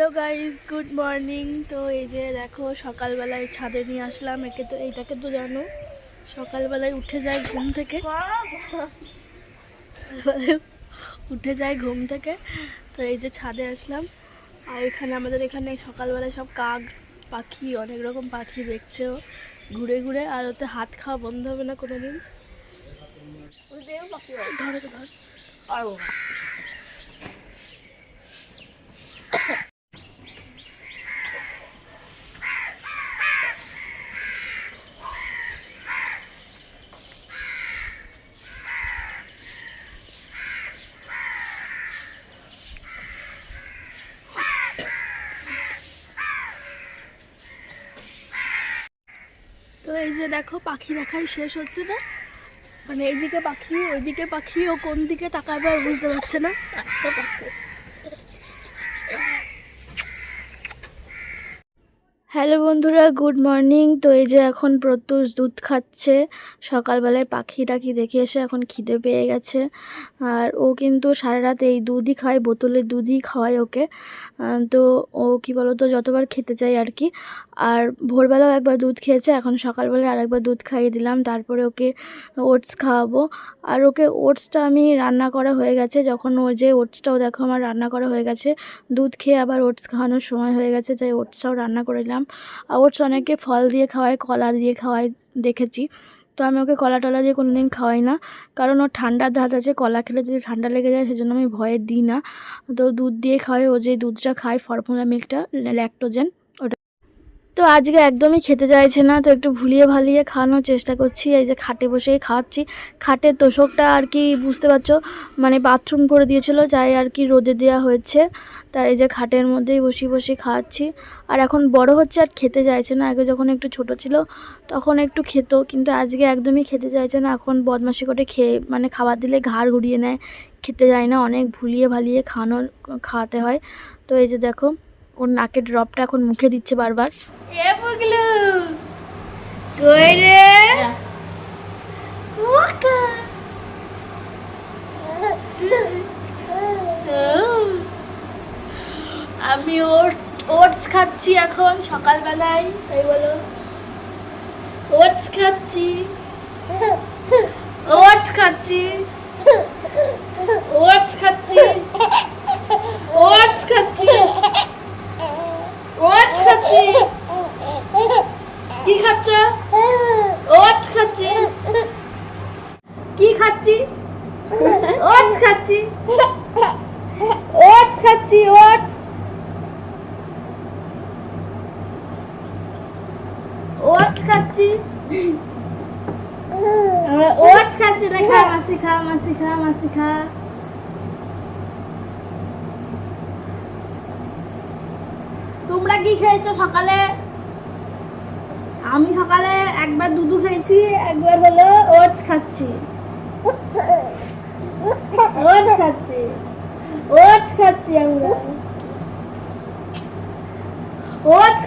Hello guys good morning তো এই যে দেখো, সকালবেলায় ছাদে নিয়ে আসলাম। একে তো এইটাকে তো জানো, সকালবেলায় উঠে যায় ঘুম থেকে। উঠে যায় ঘুম থেকে। তো এই যে ছাদে আসলাম। আর এখানে আমাদের এখানে সকালবেলায় সব কাক, পাখি, অনেক রকম পাখি দেখছে ও। ঘুরে ঘুরে, আর ওতে হাত খাওয়া বন্ধ হবে না কোনো দিন ধর। ধর তো এই যে দেখো পাখি দেখাই শেষ হচ্ছে না মানে এইদিকে পাখি, ওইদিকে পাখি, ও কোন দিকে তাকাবে আর বুঝতে পারছে না একটা পাখি। হ্যালো বন্ধুরা, গুড মর্নিং। তো এই যে এখন প্রত্যুষ দুধ খাচ্ছে। সকালবেলায় পাখি টাখি দেখে এসে এখন খিদে পেয়ে গেছে। আর ও কিন্তু সারা রাত এই দুধই খায়, বোতলের দুধই খাওয়ায় ওকে। তো ও কি বলতো, যতবার খেতে চাই আর কি। আর ভোরবেলাও একবার দুধ খেয়েছে, এখন সকালবেলায় আরেকবার দুধ খাইয়ে দিলাম। তারপরে ওকে ওটস খাওয়াবো। আর ওকে ওটসটা আমি রান্না করা হয়ে গেছে। যখন ও যে ওটসটাও দেখো, আমার রান্না করা হয়ে গেছে। দুধ খেয়ে আবার ওটস খাওয়ানোর সময় হয়ে গেছে, তাই ওটসটাও রান্না করে দিলাম। আর ওটস অনেকে ফল দিয়ে খাওয়াই কলা দিয়ে খাওয়াই দেখেছি। তো আমি ওকে কলা টলা দিয়ে কোনো দিন খাওয়াই না। কারণ ওর ঠান্ডার ধাত আছে, কলা খেলে যদি ঠান্ডা লেগে যায় সেজন্য আমি ভয়ে দিই না। তো দুধ দিয়ে খাওয়াই, ও যে দুধটা খায়, ফর্মুলা মিল্কটা ল্যাক্টোজেন তো আজকে একদমই খেতে চাইছে না, তো একটু ভুলিয়ে ভালিয়ে খাওয়ানোর চেষ্টা করছি। এই যে খাটে বসেই খাওয়াচ্ছি। খাটের তোষকটা আর কি বুঝতে পারছ? মানে বাথরুম করে দিয়েছিল যাই আর কি রোদে দেওয়া হয়েছে। তাই এই যে খাটের মধ্যেই বসে বসে খাওয়াচ্ছি। আর এখন বড় হচ্ছে আর খেতে চাইছে না। আগে যখন একটু ছোট ছিল, তখন একটু খেত, কিন্তু আজকে একদমই খেতে চাইছে না। এখন বদমাশি করে খেয়ে মানে খাবার দিলে ঘাড় ঘুরিয়ে নেয়। খেতে যায় না, অনেক ভুলিয়ে ভালিয়ে খাওয়ানোর, খাওয়াতে হয়। তো এই যে দেখো ওর নাকের ড্রপটা এখন মুখে দিচ্ছে বারবার। আমি ওট ওটস খাচ্ছি এখন সকালবেলায় তাই বলো। ওটস খাচ্ছি। ওটস খাচ্ছি ওটস খাচ্ছি ওটস খাচ্ছি ওটস খাচ্ছি কি খাচ্ছ ওটস খাচ্ছি কি খাচ্ছি ওটস খাচ্ছি। ওটস খাচ্ছি ওটস ওটস খাচ্ছি। আমরা ওটস খাচ্ছি, না, খা, মাসি খা মাসি খা মাসি, খা। তোমরা কি খেয়েছো সকালে? আমি সকালে একবার দুধু খেয়েছি, একবার হলো ওটস খাচ্ছি। ওটস খাচ্ছি। ওটস খাচ্ছি আমরা।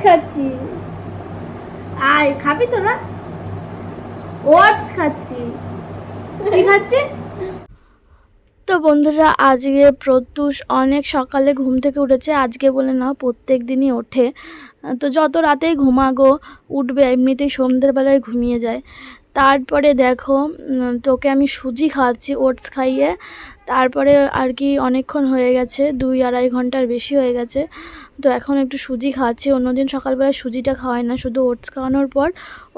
খাচ্ছি। আয়, খাবি তোরা ওটস খাচ্ছি। কি খাচ্ছি? তো বন্ধুরা, আজকে প্রত্যুষ অনেক সকালে ঘুম থেকে উঠেছে। আজকে বলে না, প্রত্যেক দিনই ওঠে। তো যত রাতেই ঘুমাগো, উঠবে, এমনিতেই সন্ধ্যের বেলায় ঘুমিয়ে যায়। তারপরে দেখো তোকে আমি সুজি খাওয়াচ্ছি, ওটস খাইয়ে। তারপরে আর কি অনেকক্ষণ হয়ে গেছে, দুই আড়াই ঘণ্টার বেশি হয়ে গেছে। তো এখন একটু সুজি খাওয়াচ্ছি, অন্যদিন সকালবেলায় সুজিটা খাওয়ায় না, শুধু ওটস খাওয়ানোর পর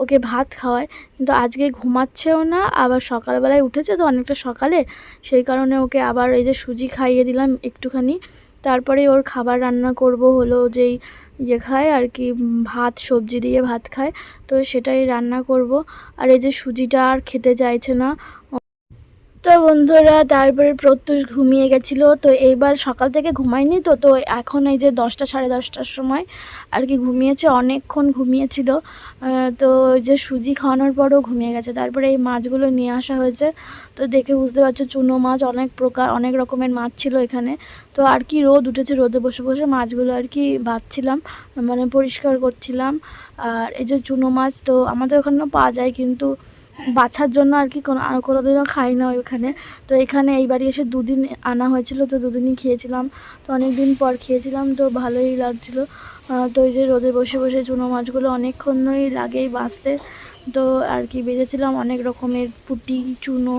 ওকে ভাত খাওয়ায় কিন্তু আজকে ঘুমাচ্ছেও না, আবার সকালবেলায় উঠেছে তো অনেকটা সকালে, সেই কারণে ওকে আবার এই যে সুজি খাইয়ে দিলাম একটুখানি। তারপরে ওর খাবার রান্না করব হলো যেই ইয়ে খায় আর কি ভাত, সবজি দিয়ে ভাত খায়। তো সেটাই রান্না করব। আর এই যে সুজিটা আর খেতে চাইছে না। তো বন্ধুরা, তারপরে প্রত্যুষ ঘুমিয়ে গেছিল, তো এইবার সকাল থেকে ঘুমায়নি তো তো এখন এই যে দশটা, সাড়ে দশটার সময় আর কি ঘুমিয়েছে, অনেকক্ষণ ঘুমিয়েছিল। তো যে সুজি খাওয়ানোর পরও ঘুমিয়ে গেছে। তারপরে এই মাছগুলো নিয়ে আসা হয়েছে। তো দেখে বুঝতে পারছ, চুনো মাছ অনেক প্রকার, অনেক রকমের মাছ ছিল এখানে। তো আর কি রোদ উঠেছে, রোদে বসে বসে মাছগুলো আর কি বাছছিলাম মানে পরিষ্কার করছিলাম। আর এই যে চুনো মাছ, তো আমাদের ওখানেও পাওয়া যায়, কিন্তু বাছার জন্য আর কি কোনো আর কোনোদিনও খাই না ওইখানে। তো এখানে এই বাড়ি এসে দুদিন আনা হয়েছিল, তো দুদিনই খেয়েছিলাম। তো অনেক দিন পর খেয়েছিলাম, তো ভালোই লাগছিল। তো এই যে রোদে বসে বসে চুনো মাছগুলো অনেকক্ষণই লাগেই বাঁচতে। তো আর কি বেজেছিলাম অনেক রকমের পুঁটি, চুনো,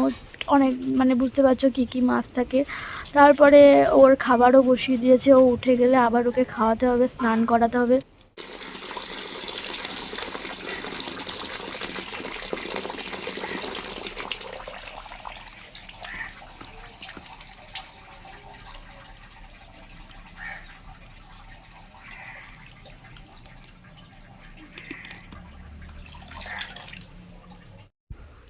অনেক মানে বুঝতে পারছ কী কী মাছ থাকে। তারপরে ওর খাবারও বসিয়ে দিয়েছে, ও উঠে গেলে আবার ওকে খাওয়াতে হবে, স্নান করাতে হবে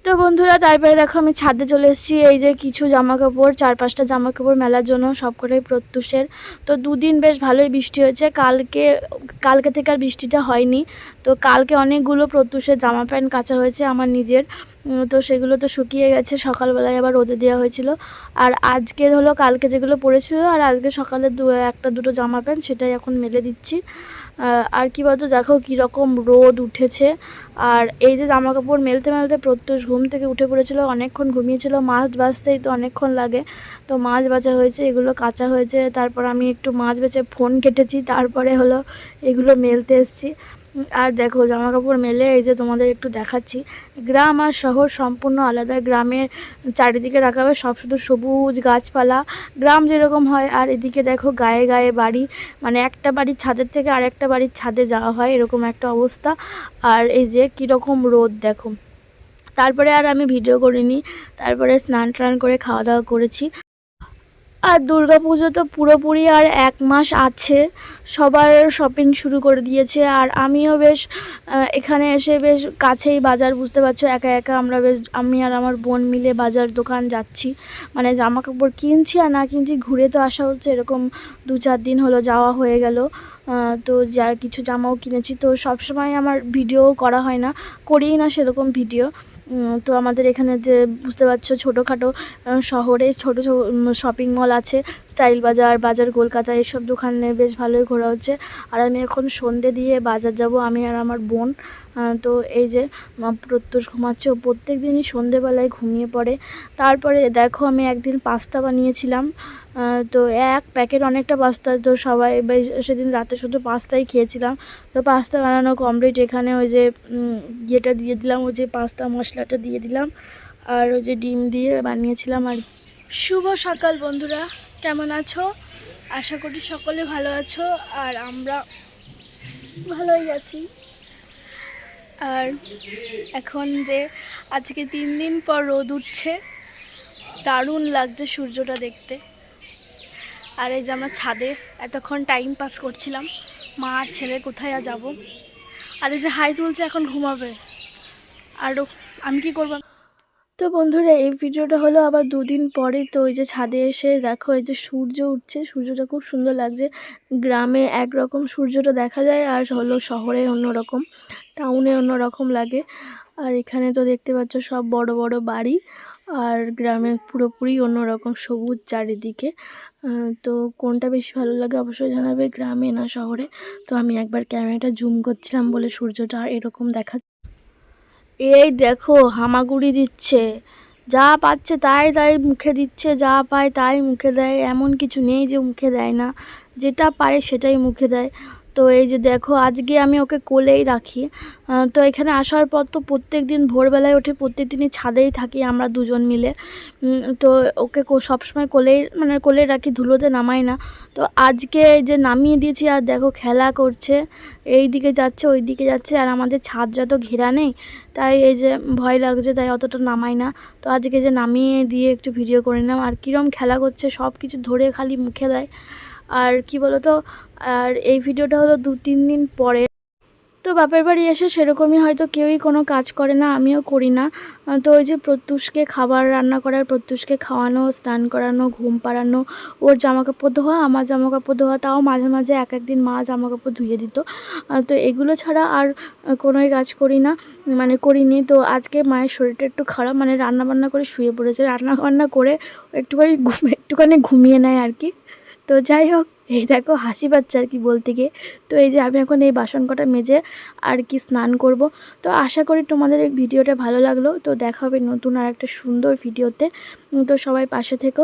তো বন্ধুরা তারপরে দেখো আমি ছাদে চলে এসেছি। এই যে কিছু জামা কাপড় চার পাঁচটা জামা কাপড় মেলার জন্য সব কটাই প্রত্যুষের। তো দুদিন বেশ ভালোই বৃষ্টি হয়েছে। কালকে কালকে থেকে আর বৃষ্টিটা হয়নি। তো কালকে অনেকগুলো প্রত্যুষের জামা প্যান্ট কাচা হয়েছে আমার নিজের। তো সেগুলো তো শুকিয়ে গেছে। সকালবেলায় আবার রোদে দেওয়া হয়েছিল। আর আজকে হলো কালকে যেগুলো পরেছিল আর আজকে সকালে দু একটা দুটো জামা প্যান্ট, সেটাই এখন মেলে দিচ্ছি। আর কি বলতো, দেখো কীরকম রোদ উঠেছে। আর এই যে জামা কাপড় মেলতে মেলতে প্রত্যুষ ঘুম থেকে উঠে পড়েছিল, অনেকক্ষণ ঘুমিয়েছিল। মাছ বাঁচতেই তো অনেকক্ষণ লাগে। তো মাছ বাছা হয়েছে, এগুলো কাঁচা হয়েছে। তারপর আমি একটু মাছ বেছে ফোন কেটেছি, তারপরে হলো এগুলো মেলতে এসেছি। আর দেখো জামা কাপড় মেলে, এই যে তোমাদের একটু দেখাচ্ছি। গ্রাম আর শহর সম্পূর্ণ আলাদা। গ্রামের চারিদিকে দেখাবে সব শুধু সবুজ গাছপালা। গ্রাম যেরকম হয়, আর এদিকে দেখো, গায়ে গায়ে বাড়ি। মানে একটা বাড়ির ছাদের থেকে আরেকটা বাড়ির ছাদে যাওয়া হয়, এরকম একটা অবস্থা। আর এই যে কীরকম রোদ, দেখো। তারপরে আর আমি ভিডিও করিনি। তারপরে স্নান টান করে খাওয়া দাওয়া করেছি। আর পুজো তো পুরোপুরি আর এক মাস আছে। সবার শপিং শুরু করে দিয়েছে আর আমিও বেশ এখানে এসে বেশ কাছেই বাজার, বুঝতে পারছ? একা একা আমরা বেশ, আমি আর আমার বোন মিলে বাজার দোকান যাচ্ছি। মানে জামা কাপড় কিনছি আর না কিনছি, ঘুরে তো আসা হচ্ছে। এরকম দু চার দিন হলো যাওয়া হয়ে গেল। তো যা, কিছু জামাও কিনেছি। তো সবসময় আমার ভিডিও করা হয় না। করিই না সেরকম ভিডিও। তো আমাদের এখানে যে বুঝতে পারছ ছোটোখাটো শহরে ছোটো শপিং মল আছে স্টাইল বাজার বাজার কলকাতা, এসব দোকানে বেশ ভালোই ঘোরা হচ্ছে। আর আমি এখন সন্ধে দিয়ে বাজার যাব, আমি আর আমার বোন। তো এই যে প্রত্যুষ ঘুমাচ্ছে প্রত্যেক দিনই সন্ধেবেলায় ঘুমিয়ে পড়ে। তারপরে দেখো আমি একদিন পাস্তা বানিয়েছিলাম তো এক প্যাকেট অনেকটা পাস্তা, তো সবাই সেদিন রাতে শুধু পাস্তাই খেয়েছিলাম। তো পাস্তা বানানো কমপ্লিট এখানে ওই যে ইয়েটা দিয়ে দিলাম, ওই যে পাস্তা মশলাটা দিয়ে দিলাম, আর ওই যে ডিম দিয়ে বানিয়েছিলাম আর শুভ সকাল বন্ধুরা, কেমন আছো? আশা করি সকলে ভালো আছো, আর আমরা ভালোই আছি। আর এখন যে আজকে তিন দিন পর রোদ উঠছে, দারুণ লাগছে সূর্যটা দেখতে। আর এই যে আমরা ছাদে এতক্ষণ টাইম পাস করছিলাম, মা আর ছেলে কোথায় আর যাব? আর এই যে হাই তুলছে এখন ঘুমাবে। আরও আমি কি করব? তো বন্ধুরা, এই ভিডিওটা হলো আবার দুদিন পরে তো ওই যে ছাদে এসে দেখো, এই যে সূর্য উঠছে, সূর্যটা খুব সুন্দর লাগছে। গ্রামে একরকম সূর্যটা দেখা যায়, আর হলো শহরে অন্যরকম। টাউনে অন্যরকম লাগে। আর এখানে তো দেখতে পাচ্ছ সব বড় বড় বাড়ি আর গ্রামে পুরোপুরি অন্যরকম সবুজ চারিদিকে। তো কোনটা বেশি ভালো লাগে অবশ্যই জানাবে গ্রামে না শহরে। তো আমি একবার ক্যামেরাটা জুম করছিলাম বলে সূর্যটা আর এরকম দেখা এই দেখো, হামাগুড়ি দিচ্ছে। যা পাচ্ছে তাই তাই মুখে দিচ্ছে, যা পায় তাই মুখে দেয়। এমন কিছু নেই যে মুখে দেয় না। যেটা পারে সেটাই মুখে দেয়। তো এই যে দেখো, আজকে আমি ওকে কোলেই রাখি। তো এখানে আসার পর তো প্রত্যেক দিন ভোরবেলায় উঠে প্রত্যেক দিনই ছাদেই থাকি আমরা দুজন মিলে। তো ওকে সবসময় কোলেই মানে কোলে রাখি, ধুলোতে নামাই না। তো আজকে এই যে নামিয়ে দিয়েছি, আর দেখো খেলা করছে। এই দিকে যাচ্ছে ওই দিকে যাচ্ছে, আর আমাদের ছাদটা তো ঘেরা নেই, তাই এই যে ভয় লাগছে, তাই অতটা নামাই না। তো আজকে যে নামিয়ে দিয়ে একটু ভিডিও করে নিলাম, আর কীরম খেলা করছে সব কিছু ধরে খালি মুখে দেয়। আর কি বলো তো আর এই ভিডিওটা হলো দু তিন দিন পরে। তো বাপের বাড়ি এসে সেরকমই হয়তো কেউই কোনো কাজ করে না, আমিও করি না। তো ওই যে প্রত্যুষকে খাবার রান্না করার, প্রত্যুষকে খাওয়ানো, স্নান করানো, ঘুম পাড়ানো, ওর জামা কাপড় ধোয়া, আমার জামা কাপড় ধোয়া, তাও মাঝে মাঝে এক একদিন মা জামা কাপড় ধুয়ে দিত। তো এগুলো ছাড়া আর কোনোই কাজ করি না মানে করিনি। তো আজকে মায়ের শরীরটা একটু খারাপ মানে রান্না বান্না করে শুয়ে পড়েছে। রান্না বান্না করে একটুখানি ঘুম, একটুখানি ঘুমিয়ে নেয় আর কি। তো যাই হোক এই দেখো হাসি পাচ্ছে আর কি বলতে গিয়ে। তো এই যে আমি এখন এই বাসন কটা মেজে আর কি স্নান করব। তো আশা করি তোমাদের এই ভিডিওটা ভালো লাগল। তো দেখা হবে নতুন আর একটা সুন্দর ভিডিওতে। তো সবাই পাশে থেকো।